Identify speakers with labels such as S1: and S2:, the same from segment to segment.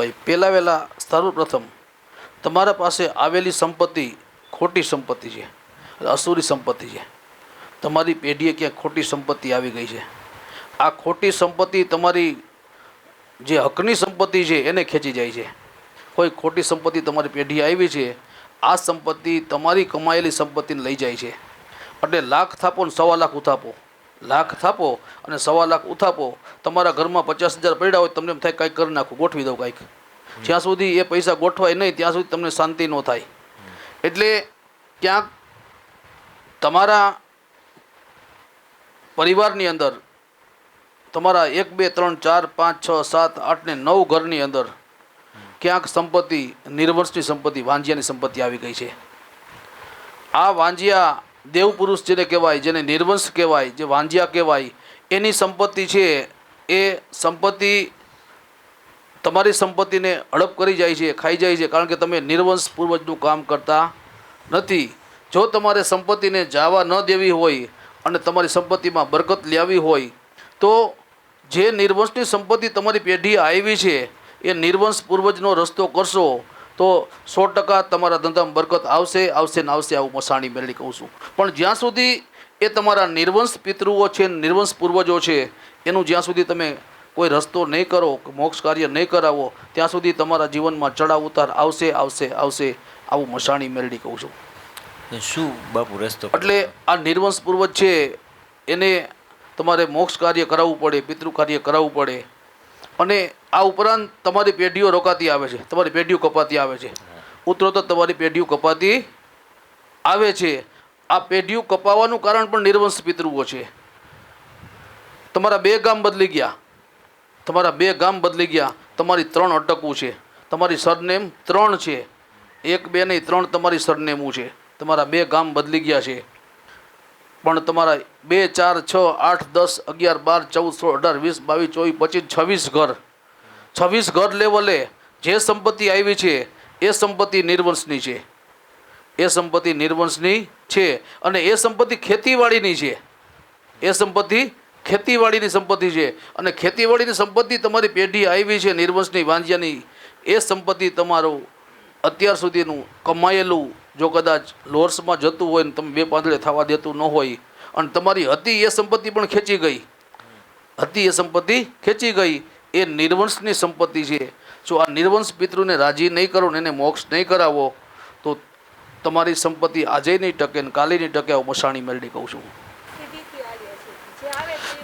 S1: ભાઈ, પહેલાં વહેલાં સર્વપ્રથમ તમારા પાસે આવેલી સંપત્તિ ખોટી સંપત્તિ છે, અસુરી સંપત્તિ છે. તમારી પેઢીએ ક્યાંક ખોટી સંપત્તિ આવી ગઈ છે. આ ખોટી સંપત્તિ તમારી જે હકની સંપત્તિ છે એને ખેંચી જાય છે. કોઈ ખોટી સંપત્તિ તમારી પેઢી આવી છે, આ સંપત્તિ તમારી કમાયેલી સંપત્તિને લઈ જાય છે. એટલે લાખ થાપો ને સવા લાખ ઉથાપો. લાખ થાપો અને સવા લાખ ઉથાપો. તમારા ઘરમાં પચાસ હજાર પડ્યા હોય તમને એમ થાય કંઈક કરી નાખું, ગોઠવી દઉં કંઈક. જ્યાં સુધી એ પૈસા ગોઠવાય નહીં, ત્યાં સુધી તમને શાંતિ ન થાય. એટલે ક્યાંક તમારા પરિવારની અંદર, તમારા એક, બે, ત્રણ, ચાર, પાંચ, છ, સાત, આઠ ને નવ ઘરની અંદર ક્યાંક સંપત્તિ, નિર્વંશની સંપત્તિ વાંજિયાની સંપત્તિ આવી ગઈ છે. આ વાંજિયા દેવપુરુષ જેને કહેવાય, જેને નિર્વંશ કહેવાય, જે વાંજિયા કહેવાય, એની સંપત્તિ છે, એ સંપત્તિ તમારી સંપત્તિને હડપ કરી જાય છે, ખાઈ જાય છે, કારણ કે તમે નિર્વંશ પૂર્વજનું કામ કરતા નથી. જો તમારે સંપત્તિને જાવા ન દેવી હોય અને તમારી સંપત્તિમાં બરકત લેવી હોય, તો જે નિર્વંશની સંપત્તિ તમારી પેઢી આવી છે, એ નિર્વંશ પૂર્વજનો રસ્તો કરશો તો સો ટકા તમારા ધંધામાં બરકત આવશે આવશે ને આવશે આવું મસાણી મેળવી કહું છું. પણ જ્યાં સુધી એ તમારા નિર્વંશ પિતૃઓ છે નિર્વંશ પૂર્વજો છે એનું જ્યાં સુધી તમે કોઈ રસ્તો નહીં કરો કે મોક્ષ કાર્ય નહીં કરાવો ત્યાં સુધી તમારા જીવનમાં ચડાવ ઉતાર આવશે આવશે આવશે આવું મસાણી મેળવી કહું છું.
S2: શું બાપુ રસ્તો
S1: એટલે આ નિર્વંશ પૂર્વજ છે એને તમારે મોક્ષ કાર્ય કરાવવું પડે પિતૃ કાર્ય કરાવવું પડે અને આ ઉપરાંત તમારી પેઢીઓ રોકાતી આવે છે, તમારી પેઢીઓ કપાતી આવે છે. ઉત્તરોત્તર તમારી પેઢીઓ કપાતી આવે છે. આ પેઢીઓ કપાવાનું કારણ પણ નિર્વંશ પિતૃઓ છે. તમારા બે ગામ બદલી ગયા. તમારા બે ગામ બદલી ગયા. તમારી ત્રણ અટકવું છે. તમારી સરનેમ ત્રણ છે. એક, બે નહીં, ત્રણ તમારી સરનેમું છે. તમારા બે ગામ બદલી ગયા છે. પણ તમારા બે, ચાર, છ, આઠ, દસ, અગિયાર, બાર, ચૌદ, સોળ, અઢાર, વીસ, બાવીસ, ચોવીસ, પચીસ, છવ્વીસ ઘર. છવ્વીસ ઘર લેવલે જે સંપત્તિ આવી છે, એ સંપત્તિ નિર્વંશની છે. એ સંપત્તિ નિર્વંશની છે અને એ સંપત્તિ ખેતીવાડીની છે. એ સંપત્તિ ખેતીવાડીની સંપત્તિ છે અને ખેતીવાડીની સંપત્તિ તમારી પેઢી આવી છે નિર્વંશની વાંજ્યાની એ સંપત્તિ તમારું અત્યાર સુધીનું કમાયેલું જો કદાચ લોર્સમાં જતું હોય ને તમે બે પાંદડે થવા દેતું ન હોય અને તમારી હતી એ સંપત્તિ પણ ખેંચી ગઈ. હતી એ સંપત્તિ ખેંચી ગઈ. એ નિર્વંશની સંપત્તિ છે. જો આ નિર્વંશ પિતૃને રાજી નહીં કરો ને એને મોક્ષ નહીં કરાવો, તો તમારી સંપત્તિ આજે નહીં ટકે ને કાલે નહીં ટકે હું મસાણી મેળવી કહું છું.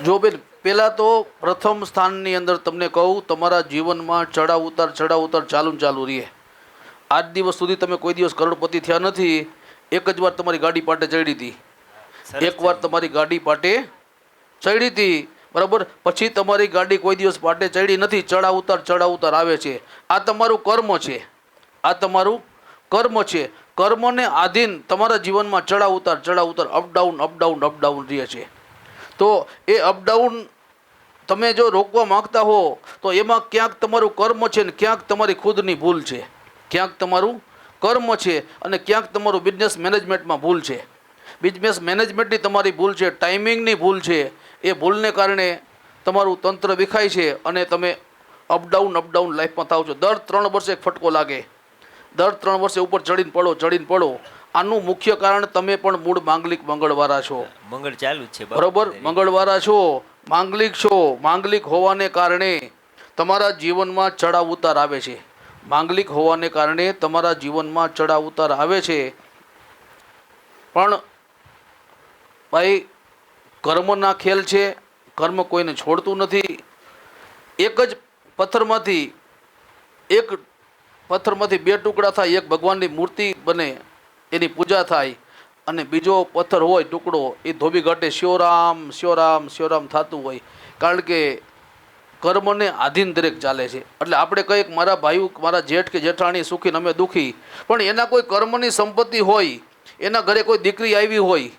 S1: જો બેન, પહેલાં તો પ્રથમ સ્થાનની અંદર તમને કહું, તમારા જીવનમાં ચડાવ ઉતાર ચડાવ ઉતાર ચાલુ ચાલુ રહે. આજ દિવસ સુધી તમે કોઈ દિવસ કરોડપતિ થયા નથી. એક જ વાર તમારી ગાડી પાટે ચડી હતી. એક વાર તમારી ગાડી પાટે ચડી હતી, બરાબર? પછી તમારી ગાડી કોઈ દિવસ પાટે ચડી નથી ચડાવ ઉતાર ચડાવ ઉતાર આવે છે. આ તમારું કર્મ છે. આ તમારું કર્મ છે. કર્મને આધીન તમારા જીવનમાં ચડાવ ઉતાર ચડાવ ઉતાર અપડાઉન અપડાઉન અપડાઉન રહે છે. તો એ અપડાઉન તમે જો રોકવા માંગતા હો, તો એમાં ક્યાંક તમારું કર્મ છે ને ક્યાંક તમારી ખુદની ભૂલ છે. ક્યાંક તમારું કર્મ છે અને ક્યાંક તમારું બિઝનેસ મેનેજમેન્ટમાં ભૂલ છે. બિઝનેસ મેનેજમેન્ટની તમારી ભૂલ છે ટાઈમિંગની ભૂલ છે એ ભૂલને કારણે તમારું તંત્ર વિખાય છે અને તમે અપડાઉન અપડાઉન લાઈફમાં થાવ છો. દર ત્રણ વર્ષે એક ફટકો લાગે. દર ત્રણ વર્ષે ઉપર ચડીને પડો ચડીને પડો. આનું મુખ્ય કારણ તમે પણ મૂળ માંગલિક મંગળવારા છો.
S2: મંગળ ચાલુ છે
S1: બરોબર? મંગળવારા છો માંગલિક છો. માંગલિક હોવાને કારણે તમારા જીવનમાં ચડાવ ઉતાર આવે છે. માંગલિક હોવાને કારણે તમારા જીવનમાં ચડાવ ઉતાર આવે છે. પણ ભાઈ, કર્મના ખેલ છે, કર્મ કોઈને છોડતું નથી. એક જ પથ્થરમાંથી, એક પથ્થરમાંથી બે ટુકડા થાય, એક ભગવાનની મૂર્તિ બને, એની પૂજા થાય, અને બીજો પથ્થર હોય, ટુકડો, એ ધોબી ઘાટે શિવરામ શિવરામ શિવરામ થતું હોય. કારણ કે કર્મને આધીન દરેક ચાલે છે. એટલે આપણે કહીએ કે મારા ભાઈ, મારા જેઠ કે જેઠાણી સુખી અમે દુઃખી. પણ એના કોઈ કર્મની સંપત્તિ હોય, એના ઘરે કોઈ દીકરી આવી હોય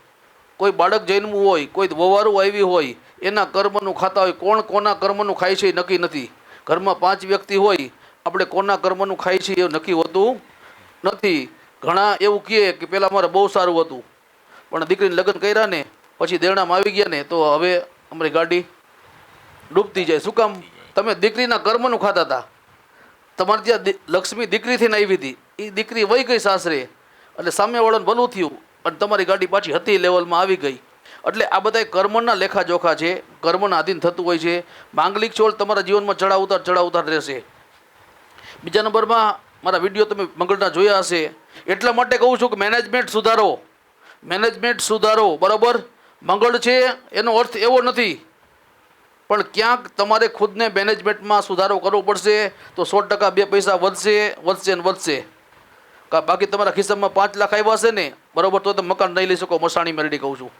S1: કોઈ બાળક જન્મવું હોય, કોઈ વવારું આવી હોય, એના કર્મનું ખાતા હોય, કોણ કોના કર્મનું ખાય છે એ નક્કી નથી. ઘરમાં પાંચ વ્યક્તિ હોય, આપણે કોના કર્મનું ખાય છે એ નક્કી હોતું નથી. ઘણા એવું કહે કે પહેલાં મારે બહુ સારું હતું. પણ દીકરીને લગ્ન કર્યા ને, પછી દેરણામાં આવી ગયા ને, તો હવે અમારી ગાડી ડૂબતી જાય. શું કામ? તમે દીકરીના કર્મનું ખાતા હતા. તમારે ત્યાં લક્ષ્મી દીકરીથી આવી હતી. એ દીકરી વહી ગઈ સાસરે. એટલે સામેવાળાને ભલું થયું. અને તમારી ગાડી પાછી હતી લેવલમાં આવી ગઈ. એટલે આ બધા કર્મના લેખાજોખા છે, કર્મના આધીન થતું હોય છે. માંગલિક છોડ તમારા જીવનમાં ચડાવ ઉતાર ચડાવ ઉતાર રહેશે. બીજા નંબરમાં મારા વીડિયો તમે મંગળના જોયા હશે. એટલા માટે કહું છું કે મેનેજમેન્ટ સુધારો. મેનેજમેન્ટ સુધારો, બરાબર? મંગળ છે, એનો અર્થ એવો નથી. પણ ક્યાંક તમારે ખુદને મેનેજમેન્ટમાં સુધારો કરવો પડશે, તો સો ટકા બે પૈસા વધશે વધશે ને વધશે. બાકી તમારા ખિસ્સામાં પાંચ લાખ આવ્યા હશે ને, બરાબર, તો તમે મકાન નહીં લઈ શકો, મસાણી મેરડી કહું છું.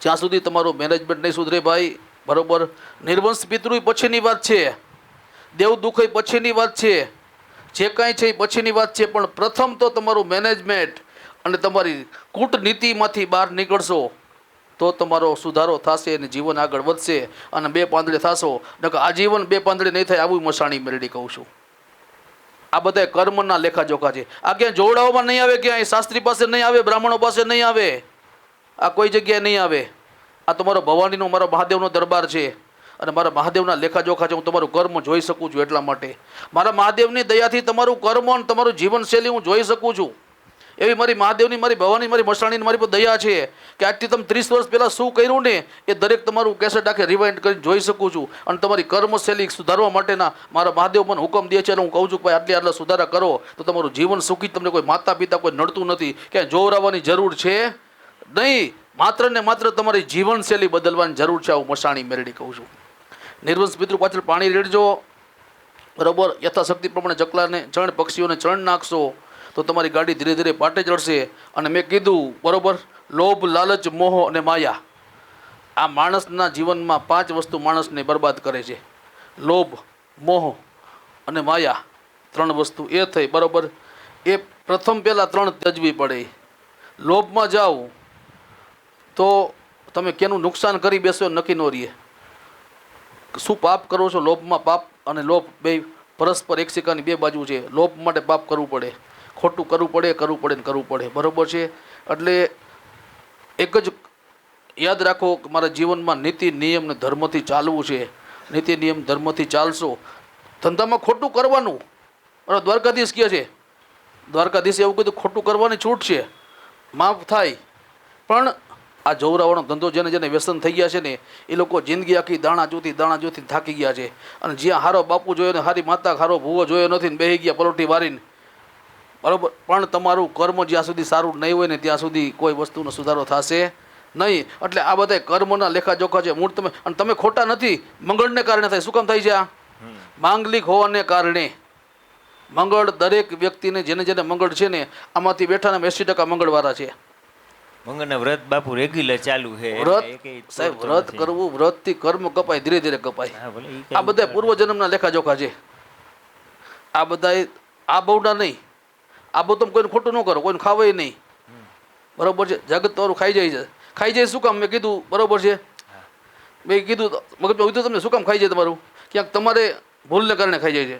S1: જ્યાં સુધી તમારું મેનેજમેન્ટ નહીં સુધરે ભાઈ, બરોબર, નિર્વંશ પિતૃ પછીની વાત છે, દેવ દુઃખ પછીની વાત છે, જે કાંઈ છે એ પછીની વાત છે, પણ પ્રથમ તો તમારું મેનેજમેન્ટ અને તમારી કૂટનીતિમાંથી બહાર નીકળશો, તો તમારો સુધારો થશે અને જીવન આગળ વધશે અને બે પાંદડે થશો. નકર આજીવન બે પાંદડે નહીં થાય, આવું મસાણી મેરડી કહું છું. આ બધા કર્મના લેખાજોખા છે. આ ક્યાંય જોડાવામાં નહીં આવે, ક્યાંય શાસ્ત્રી પાસે નહીં આવે, બ્રાહ્મણો પાસે નહીં આવે. આ કોઈ જગ્યાએ નહીં આવે. આ તમારો ભવાનીનો, મારો મહાદેવનો દરબાર છે. અને મારા મહાદેવના લેખાજોખા છે, હું તમારું કર્મ જોઈ શકું છું એટલા માટે. મારા મહાદેવની દયાથી તમારું કર્મ અને તમારું જીવનશૈલી હું જોઈ શકું છું. એવી મારી મહાદેવની, મારી ભવાની, મારી મસાણીની મારી પર દયા છે કે આજથી તમે ત્રીસ વર્ષ પહેલાં શું કર્યું ને એ દરેક તમારું કેસેટ આખે રિવાઇન્ડ કરીને જોઈ શકું છું. અને તમારી કર્મશૈલી સુધારવા માટેના મારા મહાદેવ પણ હુકમ દે છે અને હું કહું છું કે ભાઈ આટલી આટલા સુધારા કરો તો તમારું જીવન સુખી, તમને કોઈ માતા પિતા કોઈ નડતું નથી. ક્યાંય જોવરાવવાની જરૂર છે? નહીં. માત્ર ને માત્ર તમારી જીવનશૈલી બદલવાની જરૂર છે, આવું મસાણી મેરડી કહું છું. નિર્વંશ પિતૃ પાછળ પાણી રેડજો. બરોબર? યથાશક્તિ પ્રમાણે ચકલાને ચણ, પક્ષીઓને ચણ નાખશો. તો તમારી ગાડી ધીરે ધીરે પાટે ચડશે અને મેં કીધું, બરાબર, લોભ, લાલચ, મોહ અને માયા. આ માણસના જીવનમાં પાંચ વસ્તુ માણસને બરબાદ કરે છે. લોભ, મોહ અને માયા. ત્રણ વસ્તુ એ થઈ, બરાબર? એ પ્રથમ પહેલાં ત્રણ ત્યજવી પડે. લોભમાં જાઓ, તો તમે કેનું નુકસાન કરી બેસો, નક્કી ન રહીએ. શું પાપ કરો છો? લોભમાં પાપ અને લોભ બે, પરસ્પર એક સિક્કાની બે બાજુ છે. લોભ માટે પાપ કરવું પડે. ખોટું કરવું પડે કરવું પડે ને કરવું પડે. બરોબર છે? એટલે એક જ યાદ રાખો કે મારા જીવનમાં નીતિ, નિયમ ને ધર્મથી ચાલવું છે. નીતિ, નિયમ, ધર્મથી ચાલશો. ધંધામાં ખોટું કરવાનું. બરાબર દ્વારકાધીશ કહે છે, દ્વારકાધીશે એવું કીધું, ખોટું કરવાની છૂટ છે. માફ થાય. પણ આ જવરાવાનો ધંધો જેને જેને વ્યસન થઈ ગયા છે ને, એ લોકો જિંદગી આખી દાણા જોતી દાણા જોતી થાકી ગયા છે. અને જ્યાં હારો બાપુ જોયો ને, હારી માતા હારો ભૂવો જોયો નથી ને, બેહી ગયા પલોટી વારીને. બરાબર? પણ તમારું કર્મ જ્યાં સુધી સારું નહીં હોય ને ત્યાં સુધી કોઈ વસ્તુનો સુધારો થશે નહીં. એટલે આ બધા કર્મના લેખાજોખા છે. મૂળ તમે અને તમે ખોટા નથી. મંગળને કારણે થાય. શું કામ થાય છે આ? માંગલિક હોવાને કારણે. મંગળ દરેક વ્યક્તિને જેને જેને મંગળ છે ને આમાંથી બેઠાના એંસી ટકા મંગળવાળા છે.
S2: મંગળના વ્રત બાપુ રેગ્યુલર ચાલુ છે.
S1: વ્રત સાહેબ વ્રત. કરવું વ્રતથી કર્મ કપાય ધીરે ધીરે કપાય. આ બધા પૂર્વજન્મના લેખાજોખા છે. આ બધા આ બહુના નહીં. આ બધું તમે કોઈને ખોટું ન કરો, કોઈને ખાવાય નહીં. બરોબર છે? જગત તમારું ખાઈ જાય છે. ખાઈ જાય શું કામ? મેં કીધું, બરોબર છે? મેં કીધું મગજ કીધું તમને, શું કામ ખાઈ જાય તમારું? ક્યાંક તમારે ભૂલને કારણે ખાઈ જાય છે.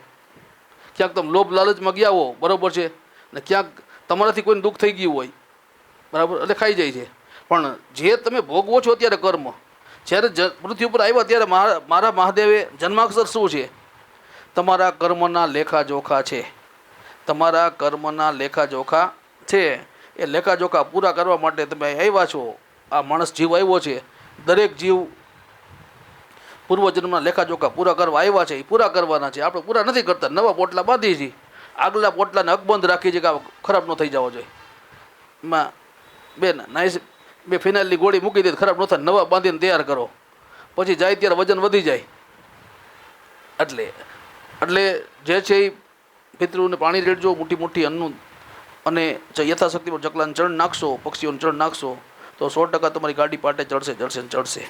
S1: ક્યાંક તમે લોભ લાલચમાં ગયા હો, બરાબર છે? ને ક્યાંક તમારાથી કોઈને દુઃખ થઈ ગયું હોય. બરાબર? એટલે ખાઈ જાય છે. પણ જે તમે ભોગવો છો અત્યારે કર્મ, જ્યારે પૃથ્વી ઉપર આવ્યા ત્યારે મારા મહાદેવે જન્માક્ષર શું છે? તમારા કર્મના લેખા જોખા છે. તમારા કર્મના લેખાજોખા છે. એ લેખાજોખા પૂરા કરવા માટે તમે આવ્યા છો. આ માણસ જીવ આવ્યો છે. દરેક જીવ પૂર્વજન્મના લેખાજોખા પૂરા કરવા આવ્યા છે. એ પૂરા કરવાના છે. આપણે પૂરા નથી કરતા. નવા પોટલા બાંધીએ છીએ. આગલા પોટલાને અકબંધ રાખીએ છીએ કે ખરાબ ન થઈ જવો જોઈએ. એમાં બેન, નાઈસ, બે ફિનાઇલની ગોળી મૂકી દે ખરાબ ન થાય. નવા બાંધીને તૈયાર કરો. પછી જાય ત્યારે વજન વધી જાય. એટલે એટલે જે છે એ પિતૃને પાણી રેડજો, મોટી મોટી અન્નનું. અને યથાશક્તિ પર ચકલાને ચણ નાખશો, પક્ષીઓને ચણ નાખશો, તો સો ટકા તમારી ગાડી પાટે, ચડશે ચડશે ચડશે.